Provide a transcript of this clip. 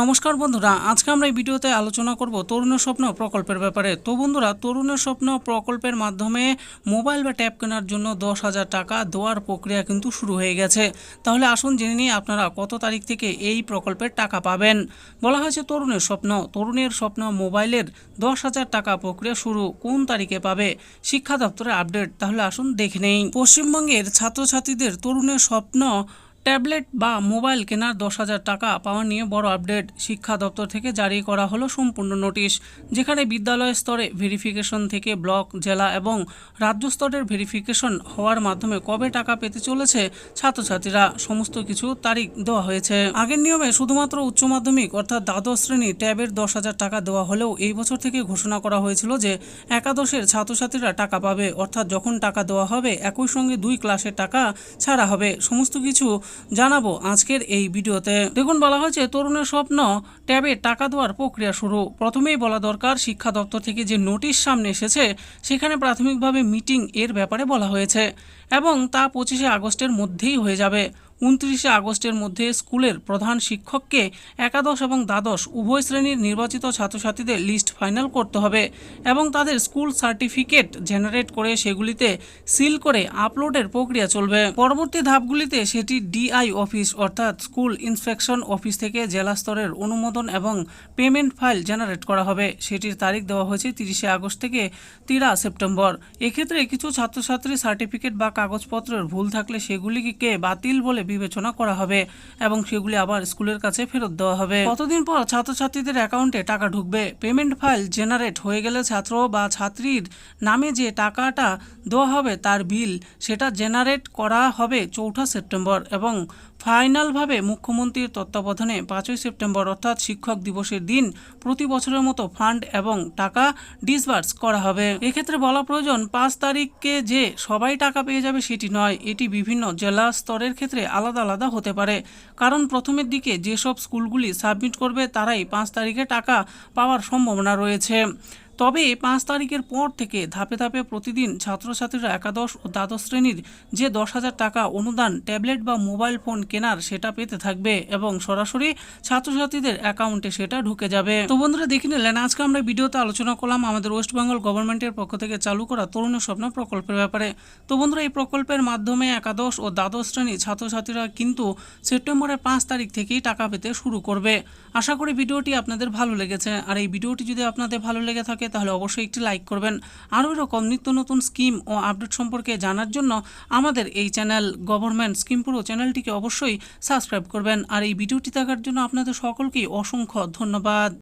নমস্কার বন্ধুরা, আজকে আমরা এই ভিডিওতে আলোচনা করব তরুণের স্বপ্ন প্রকল্পের ব্যাপারে। তো বন্ধুরা, তরুণের স্বপ্ন প্রকল্পের মাধ্যমে মোবাইল বা ট্যাব কেনার জন্য দশ হাজার টাকা দেওয়ার প্রক্রিয়া কিন্তু শুরু হয়ে গেছে। তাহলে আসুন জেনে নিই আপনারা কত তারিখ থেকে এই প্রকল্পের টাকা পাবেন। বলা হয়েছে তরুণের স্বপ্ন তরুণের স্বপ্ন মোবাইলের দশ হাজার টাকা প্রক্রিয়া শুরু কোন তারিখে পাবে? শিক্ষা দপ্তরের আপডেট, তাহলে আসুন দেখে নেই। পশ্চিমবঙ্গের ছাত্রছাত্রীদের তরুণের স্বপ্ন ট্যাবলেট বা মোবাইল কেনার দশ হাজার টাকা পাওয়া নিয়ে বড় আপডেট শিক্ষা দপ্তর থেকে জারি করা হলো সম্পূর্ণ নোটিশ, যেখানে বিদ্যালয় স্তরে ভেরিফিকেশন থেকে ব্লক, জেলা এবং রাজ্য স্তরের ভেরিফিকেশন হওয়ার মাধ্যমে কবে টাকা পেতে চলেছে ছাত্রছাত্রীরা, সমস্ত কিছু তারিখ দেওয়া হয়েছে। আগের নিয়মে শুধুমাত্র উচ্চ মাধ্যমিক অর্থাৎ দ্বাদশ শ্রেণি ট্যাবের দশ হাজার টাকা দেওয়া হলেও এই বছর থেকে ঘোষণা করা হয়েছিল যে একাদশের ছাত্রছাত্রীরা টাকা পাবে, অর্থাৎ যখন টাকা দেওয়া হবে, একই সঙ্গে দুই ক্লাসের টাকা ছাড়া হবে। সমস্ত কিছু জানাব আজকের এই ভিডিওতে। দেখুন, বলা হয়েছে, তরুণের স্বপ্ন ট্যাবে টাকা দেওয়ার প্রক্রিয়া শুরু। প্রথমেই বলা দরকার, শিক্ষা দপ্তর থেকে যে নোটিশ সামনে এসেছে, সেখানে প্রাথমিকভাবে মিটিং এর ব্যাপারে বলা হয়েছে এবং তা পঁচিশে আগস্টের মধ্যেই হয়ে যাবে। উনত্রিশে আগস্টের মধ্যে স্কুলের প্রধান শিক্ষককে একাদশ এবং দ্বাদশ উভয় শ্রেণির নির্বাচিত ছাত্রছাত্রীদের লিস্ট ফাইনাল করতে হবে এবং তাদের স্কুল সার্টিফিকেট জেনারেট করে সেগুলিতে সিল করে আপলোডের প্রক্রিয়া চলবে। পরবর্তী ধাপগুলিতে সেটি ডিআই অফিস অর্থাৎ স্কুল ইন্সপেকশন অফিস থেকে জেলা স্তরের অনুমোদন এবং পেমেন্ট ফাইল জেনারেট করা হবে। সেটির তারিখ দেওয়া হয়েছে তিরিশে আগস্ট থেকে তিরা সেপ্টেম্বর। এক্ষেত্রে কিছু ছাত্রছাত্রী সার্টিফিকেট বা কাগজপত্রের ভুল থাকলে সেগুলিকে বাতিল বলে বিবেচনা করা হবে এবং সেগুলি আবার স্কুলের কাছে ফেরত দেওয়া হবে। কতদিন পর ছাত্রছাত্রীদের অ্যাকাউন্টে টাকা ঢুকবে? পেমেন্ট ফাইল জেনারেট হয়ে গেলে ছাত্র বা ছাত্রীর নামে যে টাকাটা দেওয়া হবে তার বিল, সেটা জেনারেট করা হবে চৌঠা সেপ্টেম্বর এবং ফাইনালভাবে মুখ্যমন্ত্রীর তত্ত্বাবধানে পাঁচই সেপ্টেম্বর অর্থাৎ শিক্ষক দিবসের দিন প্রতি বছরের মতো ফান্ড এবং টাকা ডিসবার্স করা হবে। এক্ষেত্রে বলা প্রয়োজন, পাঁচ তারিখকে যে সবাই টাকা পেয়ে যাবে সেটি নয়, এটি বিভিন্ন জেলা স্তরের ক্ষেত্রে আলাদা আলাদা হতে পারে। কারণ প্রথমের দিকে যেসব স্কুলগুলি সাবমিট করবে, তারাই পাঁচ তারিখে টাকা পাওয়ার সম্ভাবনা রয়েছে। তবে পাঁচ তারিখের পর থেকে ধাপে ধাপে প্রতিদিন ছাত্রছাত্রীরা একাদশ ও দ্বাদশ শ্রেণির যে দশ হাজার টাকা অনুদান, ট্যাবলেট বা মোবাইল ফোন কেনার সেটা পেতে থাকবে এবং সরাসরি ছাত্রছাত্রীদের অ্যাকাউন্টে সেটা ঢুকে যাবে। তো বন্ধুরা, দেখে নিলেন, আজকে আমরা ভিডিওতে আলোচনা করলাম আমাদের ওয়েস্ট বেঙ্গল গভর্নমেন্টের পক্ষ থেকে চালু করা তরুণ স্বপ্ন প্রকল্পের ব্যাপারে। তো বন্ধুরা, এই প্রকল্পের মাধ্যমে একাদশ ও দ্বাদশ শ্রেণির ছাত্রছাত্রীরা কিন্তু সেপ্টেম্বরের পাঁচ তারিখ থেকেই টাকা পেতে শুরু করবে। আশা করি ভিডিওটি আপনাদের ভালো লেগেছে। আর এই ভিডিওটি যদি আপনাদের ভালো লেগে থাকে তাহলে অবশ্যই একটি লাইক করবেন। আরও এরকম নিত্য নতুন স্কিম ও আপডেট সম্পর্কে জানার জন্য আমাদের এই চ্যানেল গভর্নমেন্ট স্কিম পুরো চ্যানেলটিকে অবশ্যই সাবস্ক্রাইব করবেন। আর এই ভিডিওটি থাকার জন্য আপনাদের সকলকেই অসংখ্য ধন্যবাদ।